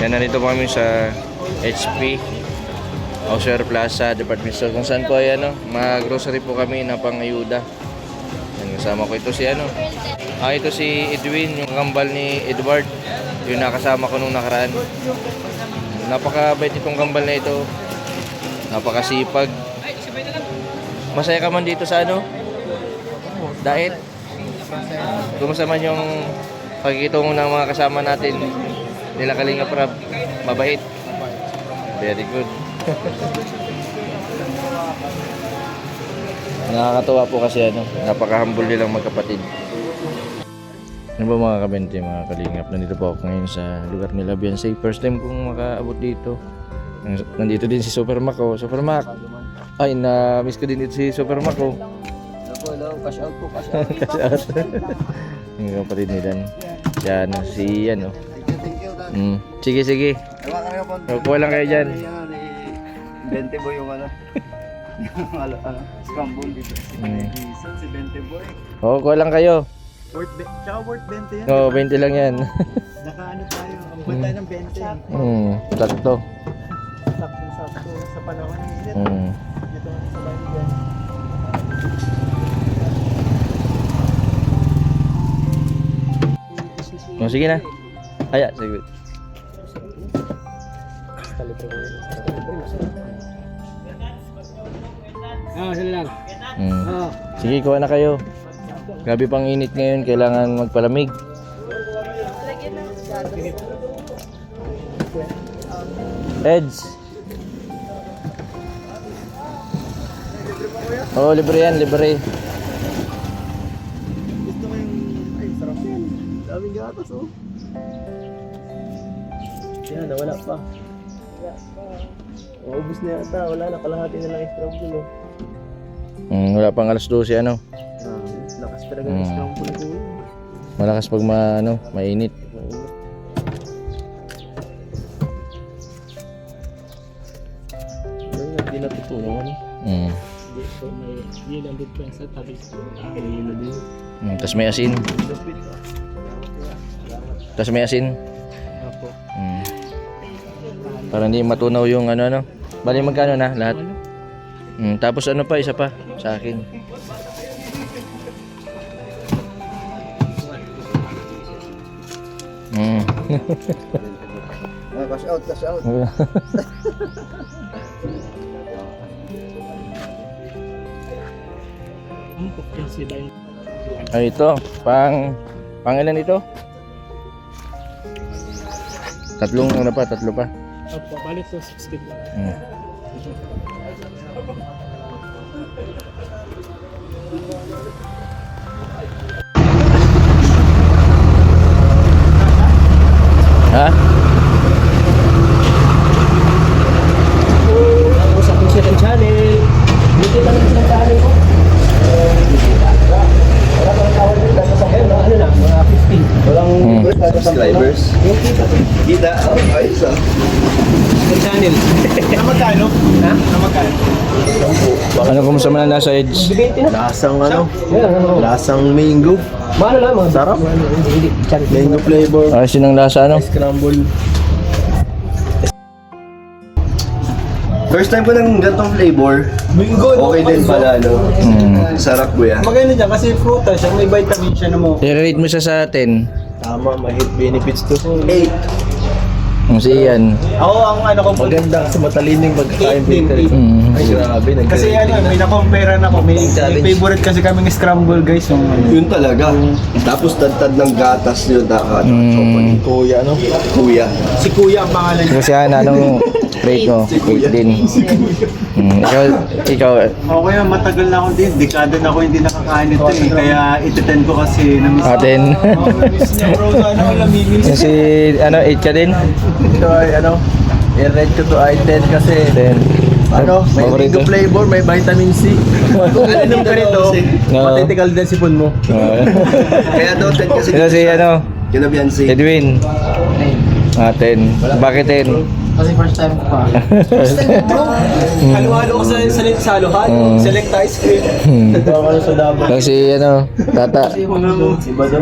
Yan, nandito po kami sa HP Osher Plaza Department Store kung saan po ay ano, mag-grocery po kami na pangayuda. Yan, kasama ko ito si ano. Ah, ito si Edwin, yung kambal ni Edward. Yung nakasama ko nung nakaraan. Napakabait itong kambal na ito. Napakasipag. Masaya ka man dito sa ano? Diet? Kumusta man yung pagkikitungo ng mga kasama natin nila Kalinga Prab? Mabait? Very good. Nakakatuwa po kasi ano, napaka-humble nilang magkapatid. Ano ba mga kabente, mga kalingap? Nandito po ako ngayon sa lugar nila Beyonce. First time kong makaabot dito. Nandito din si Super Mac. Oh. Super Mac. Ay, na-miss ko din dito si Super Mac. Oh. Hello, hello. Cash out po, cash out. Kasi out. Yung kapatid ni Dan. Yan, si yan Mm. Sige, sige. Ewan ka nga po. Kuha lang kayo dyan. Yan, eh, 20 boy yung ano. Ano, ano, scramble dito. Mm. Si 20 boy. Oo, kuha lang kayo. Worth, tsaka worth 20 yan. Oo, 20 lang yan. Naka ano tayo, ang tayo ng 20. Hmm, sakto. Sakto-sakto sa panahon ng init. Hmm. Ito ang sabay dyan. Oh, sige na. Aya, sige. Ah, sila lang. Ah. Sige, kuha na kayo. Grabe pang init ngayon, kailangan magpalamig. Eds. Oo, oh, libre yan, libre. Gusto ko yung, ay, sarap yan. Daming gatas, oh. Yan, nawala pa. Maubos na yata, wala na, kalahati na lang scramble, oh. Hmm, wala pang alas 12, ano. Ah, lakas talaga Mm. ng scramble ko. Malakas pag ma, ano, mainit. Hindi natutunan. Hmm. Hindi ko may pa sa tabi. May yelo din. Hmm, Tapos may asin. Lupit, ah. Tapos may asin. Apo. Hmm. Para hindi matunaw yung ano ano. Bali magkano na lahat? Hmm, tapos ano pa isa pa sa akin. Hmm. Ah, cash out, cash out. Ay ito, pang pang ilan ito? Tatlong ano pa, tatlo pa. Opo, balik sa 60 po. Ha? Usap ko siya ng channel. Dito lang sa channel ko. Wala pang tawag dito sa sakyan, no? ano lang, mga 15. Walang Hmm. subscribers. Yung kita. Kita, oh, ayos ah. Yung channel. Na magkano? Ha? Na magkano? Ano kumusta man ang nasa edge? Lasang ano? Lasang mango. Mahal lang, mga sarap. Mango flavor. Ayos yun ang lasa ano? Scramble. First time ko ng gantong flavor. Bingo, Okay din pala, no? Hmm. Sarap kuya. Maganda dyan kasi fruta siya, may vitamin siya na mo. I-rate mo siya sa 10. Tama, may health benefits to. 8. Kung si Ian. Ako ang ano ko, Maganda kasi matalining din, filter. Hmm. Ay, grabe. Nag Kasi ano, may na-compare na ako. May, may favorite kasi kaming scramble guys. Yung, Yun talaga. Tapos tad-tad ng gatas yun. Taka, Mm. chocolate. Kuya, ano? Kuya. si Kuya ang pangalan niya. Kasi anong rate mo? 8 din. Hmm. Ikaw, ikaw, Ako kaya matagal na ako din. Dekada na ako hindi nakakain ito eh. Kaya iteten ko kasi na-miss Atin. Oo, na-miss niya bro. Ano, lamigin yung si, ano, 8 ka din? Ito ay ano? I-rate ko to ay 10 kasi 10. ano, may mango ko? flavor, may vitamin C. Kung inom ka nito, No. matitigal din sipon mo. Uh, Kaya daw 10 kasi ito si, ano, Kinabihan si Edwin. Ah, 10. Bakit 10? Kasi first time ko pa. Bro, halo-halo ka sa, sa, sa halo-halo. Select ice cream. Dapat. Kasi ano, tata.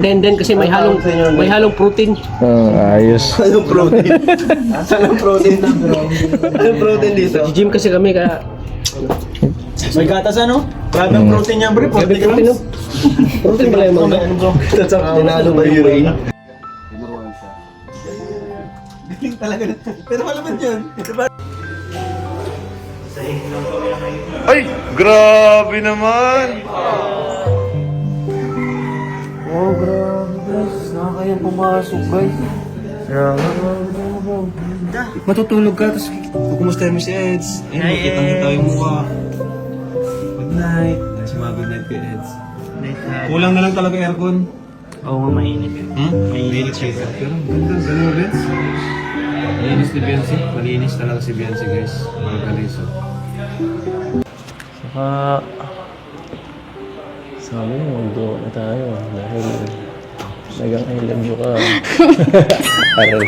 Then, then kasi may halong, may halong protein. Oh, ayos. Anong protein? Anong protein? Anong protein dito? Gym kasi kami kaya May gatas ano? Grabe ang protein niya, bro. Grabe 40 protein, no? grams. protein pala yung mga. Ano bro? Tinalo ba yung talaga. Pero malaman yun. Diba? Ay, grabe naman. Oh, grabe guys. Nakakayang pumasok guys. Matutulog ka, tapos kukumusta mo si Eds. Ayun, makita mo tayo mukha. Good night. Nasi mga good night kay Eds. Kulang na lang talaga aircon. Oo nga, mainit. Hmm? Mainit siya. Pero ang ganda, gano'n rin. Malinis ni Biancy. Malinis talaga si Biancy guys. Mga kaliso. Saka, sabi mo, magduwa na tayo dahil nagang I love you ka. Aral.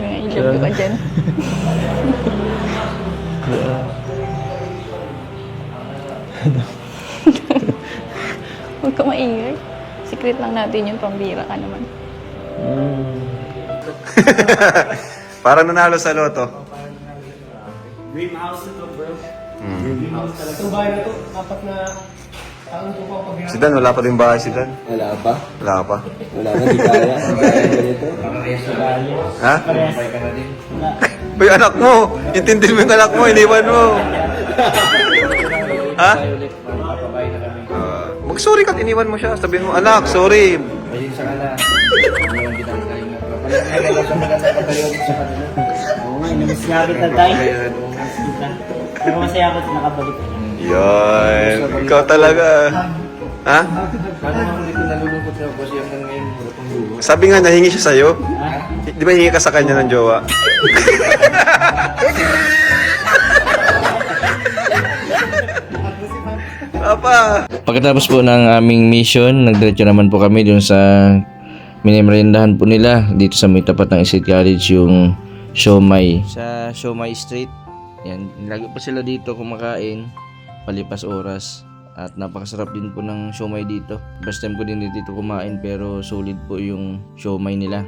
May ilog ka dyan. Huwag ka maingay. Secret lang natin yun, pambira ka naman. Para nanalo sa loto. Itong bahay na to, apat na taon ko pa pag Si Dan, wala pa rin bahay si Dan. Wala pa. Wala pa. Wala na, di kaya. Kaya ganito. Ha? Uy, anak mo! Intindihin mo yung anak mo, iniwan mo. ha? Ah, mag-sorry ka, iniwan mo siya. Sabihin mo, anak, sorry. Oo nga, namiss nga kita tayo. Pero masaya ako at nakabalik ka. Yan. Ikaw talaga. Ha? Sabi nga, nahingi siya sa'yo. Di ba hingi ka sa kanya ng jowa? Papa! Pagkatapos po ng aming mission, nagdiretso naman po kami dun sa minimerindahan po nila dito sa may tapat ng State College yung Siomay. Sa Siomay Street. Yan, lagi po sila dito kumakain palipas oras. At napakasarap din po ng siomay dito. First time ko din dito kumain pero solid po yung siomay nila.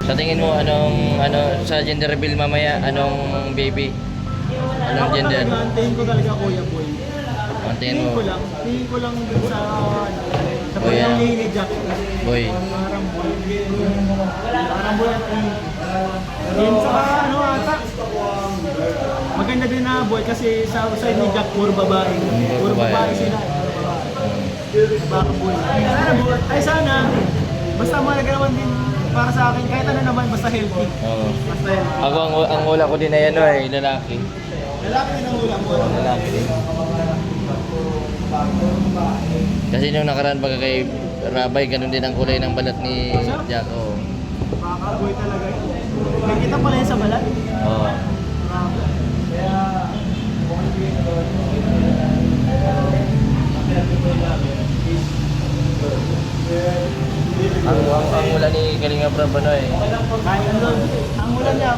Sa tingin mo anong ano sa gender reveal mamaya anong baby? Anong gender? Tingin ko talaga kuya boy. Ang tingin mo? lang. Tingin ko lang sa... Boy, Jack. Boy. Yun sa ano ata. Maganda din na boy kasi sa side ni Jack puro babae. Puro babae. sila. Baka boy. Sana boy. Ay sana. Basta naman din para sa akin kahit ano naman basta healthy. Oo. Basta healthy. Ako ang, ang ula ko din ay ano eh, lalaki. Lalaki din ang ulam mo. Lalaki din. Kasi nung nakaraan pagka kay Rabay, ganun din ang kulay ng balat ni Jack. Oo. Baka boy talaga. Nakita pala yun sa balat. Oo. Kaya Ang, ang, ang ula ni Kalinga Prab ano eh. Ang ulan niya,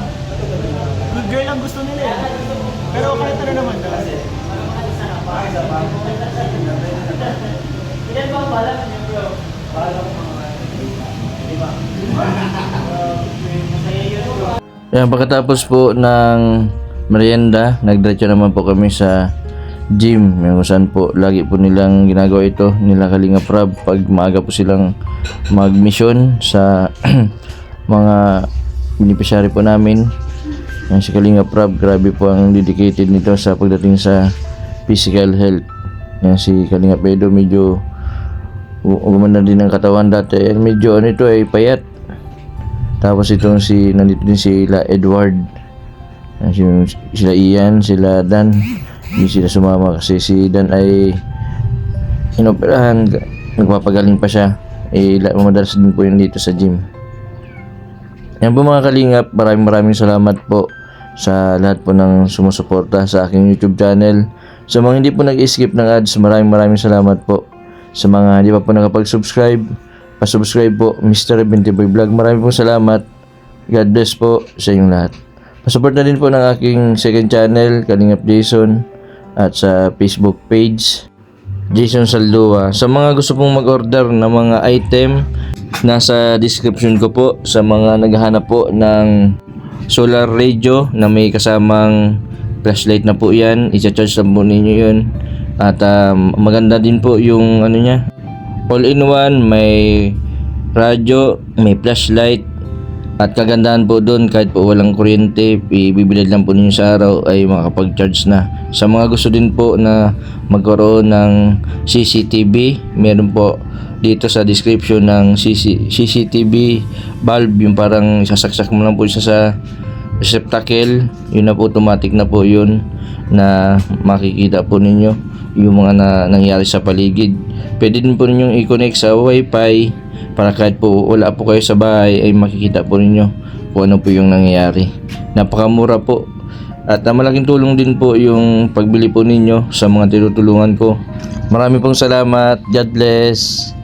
good girl ang gusto nila eh. Pero kahit ano naman talaga. Yan, pagkatapos po ng merienda, nagdiretso naman po kami sa gym. Yung saan po, lagi po nilang ginagawa ito, nila Kalinga Prab. Pag maaga po silang mag-mission sa mga beneficiary po namin. Yan si Kalinga Prab, grabe po ang dedicated nito sa pagdating sa physical health. Yan si Kalinga Pedro, medyo gumanda din ang katawan dati. Yan, medyo ano ito ay payat. Tapos itong si, nandito din sila Edward. Yan, si- Sila Ian, sila Dan. Hindi sila sumama kasi si Dan ay inoperahan. Nagpapagaling pa siya. Eh, la- madalas din po yun dito sa gym. Yan po mga kalingap, maraming maraming salamat po sa lahat po ng sumusuporta sa aking YouTube channel. Sa mga hindi po nag-skip ng ads, maraming maraming salamat po. Sa mga hindi pa po nakapag-subscribe, pa-subscribe po, Mr. 20 Boy Vlog. Maraming po salamat. God bless po sa inyong lahat. Pasupport na din po ng aking second channel, Kalingap Jason, at sa Facebook page, Jason Saldua. Sa mga gusto pong mag-order ng mga item, nasa description ko po sa mga naghahanap po ng solar radio na may kasamang flashlight na po yan. Isa-charge lang po ninyo yun. At um, maganda din po yung ano niya, all-in-one, may radyo, may flashlight, at kagandahan po doon kahit po walang kuryente, ibibilad lang po ninyo sa araw ay makakapag-charge na. Sa mga gusto din po na magkaroon ng CCTV, meron po dito sa description ng CC, CCTV bulb, yung parang sasaksak mo lang po siya sa receptacle, yun na po automatic na po yun na makikita po ninyo yung mga na, nangyari sa paligid. Pwede din po ninyong i-connect sa wifi para kahit po wala po kayo sa bahay ay makikita po ninyo kung ano po yung nangyayari. Napakamura po at ah, malaking tulong din po yung pagbili po ninyo sa mga tinutulungan ko. Marami pong salamat. God bless.